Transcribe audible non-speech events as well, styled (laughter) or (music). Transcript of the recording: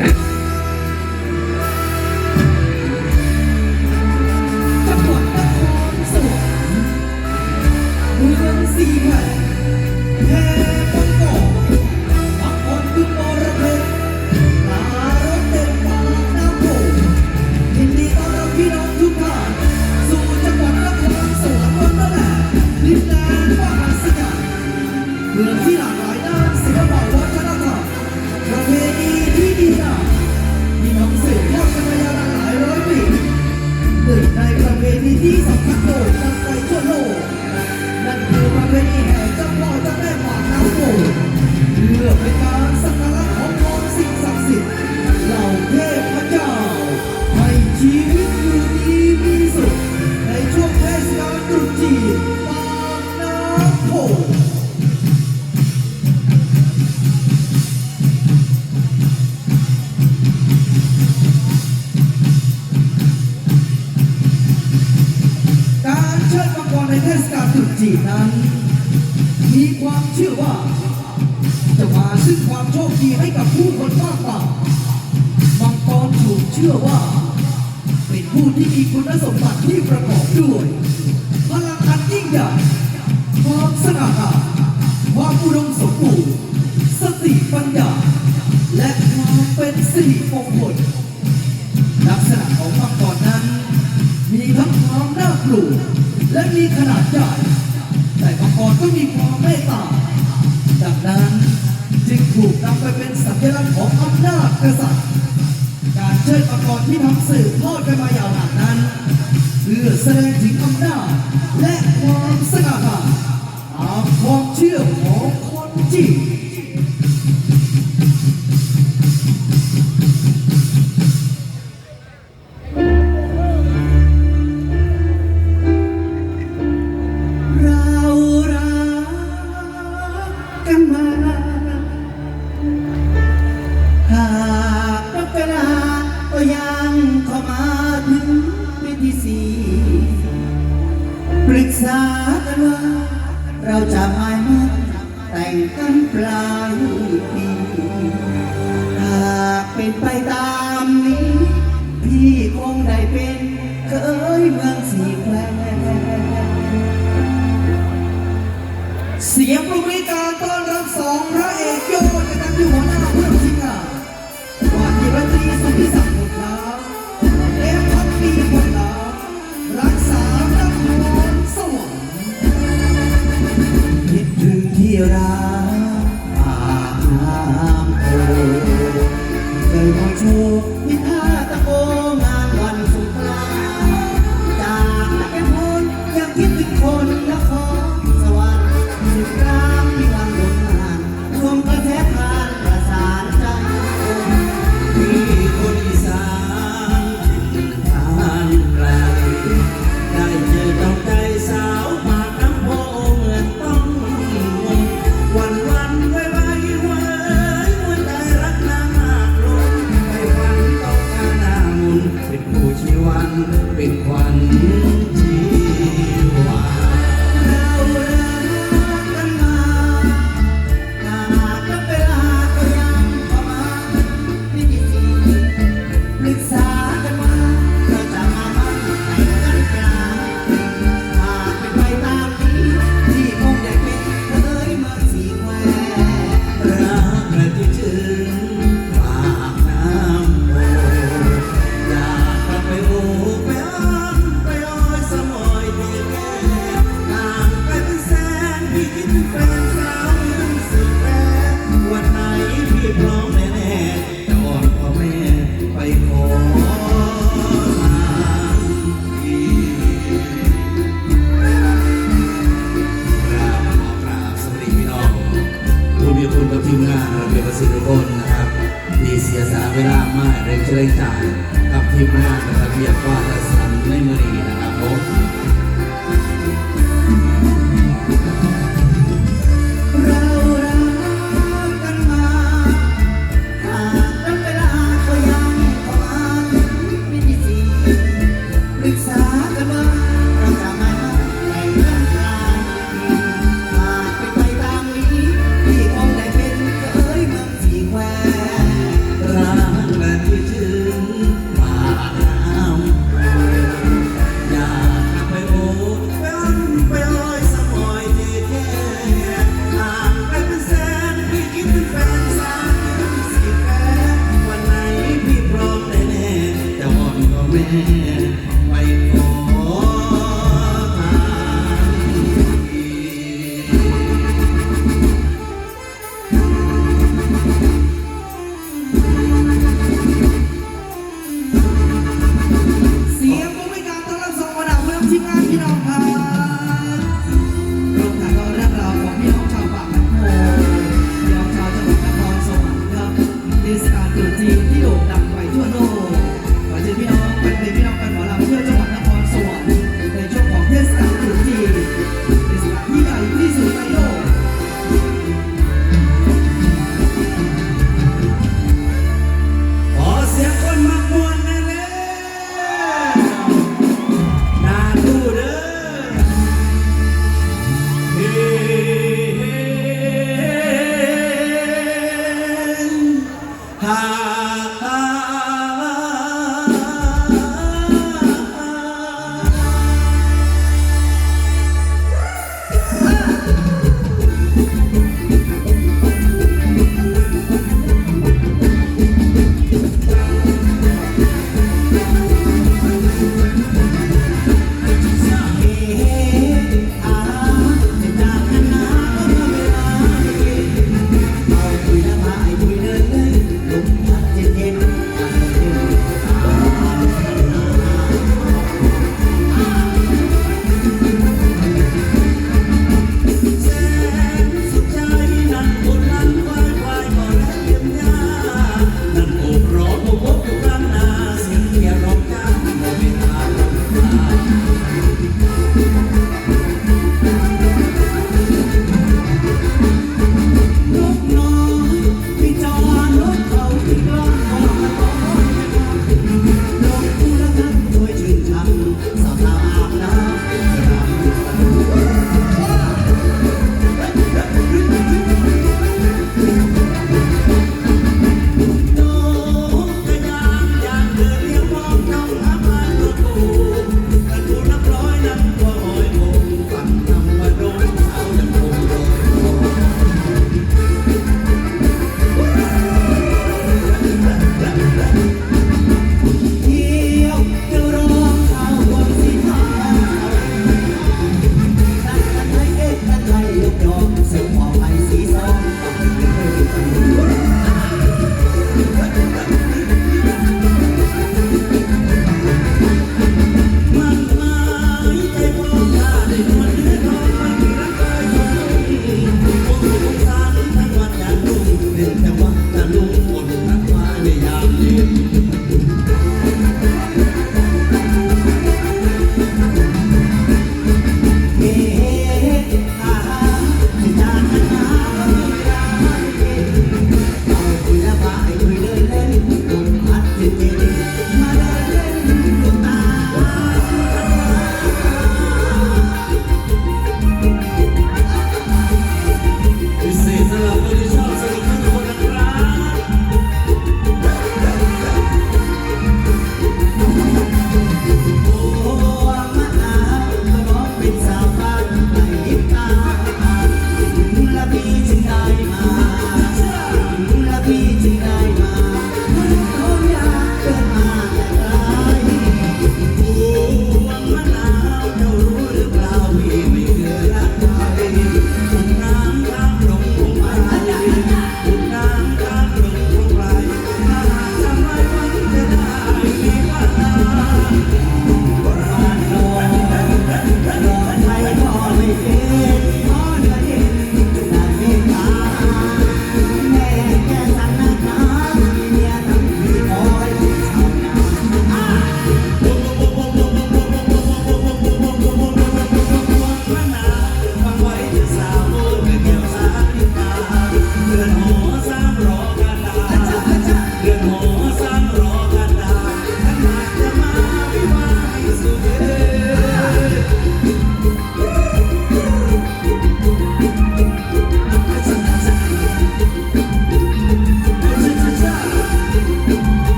Yeah. (laughs) จีนั้น มีความเชื่อว่า จะมาซึ่งความโชคดีให้กับผู้คนมากกว่ามังกรถูกเชื่อว่า เป็นผู้ที่มีคุณสมบัติที่ประกอบด้วยพลังอันยิ่งใหญ่ความสง่างาความอุดมสมบูรณ์สติปัญญา และความเป็นสิริมงคลลักษณะของมังกรนั้น มีทั้งความน่ากลัว และมีขนาดใหญ่ แต่มังกรก็มีความไม่ต่างจากนั้นจึงถูกนำไปเป็นสัญลักษณ์ของอำนาจกษัตริย์ การเชิดมังกรที่ทำสื่อทอดกันมายาวนานนั้น เพื่อแสดงถึงอำนาจและความสง่างาตามความเชื่อของคนจีน ษากันว่า เราจะหายมั่นแต่งกันปลายปีหากเป็นไปตามนี้ พี่คงได้เป็นเคยเมืองสีแควเสียงรุงนี้ 你踏 เลยจ่ายกับทีมงานนะครับเรียกว่า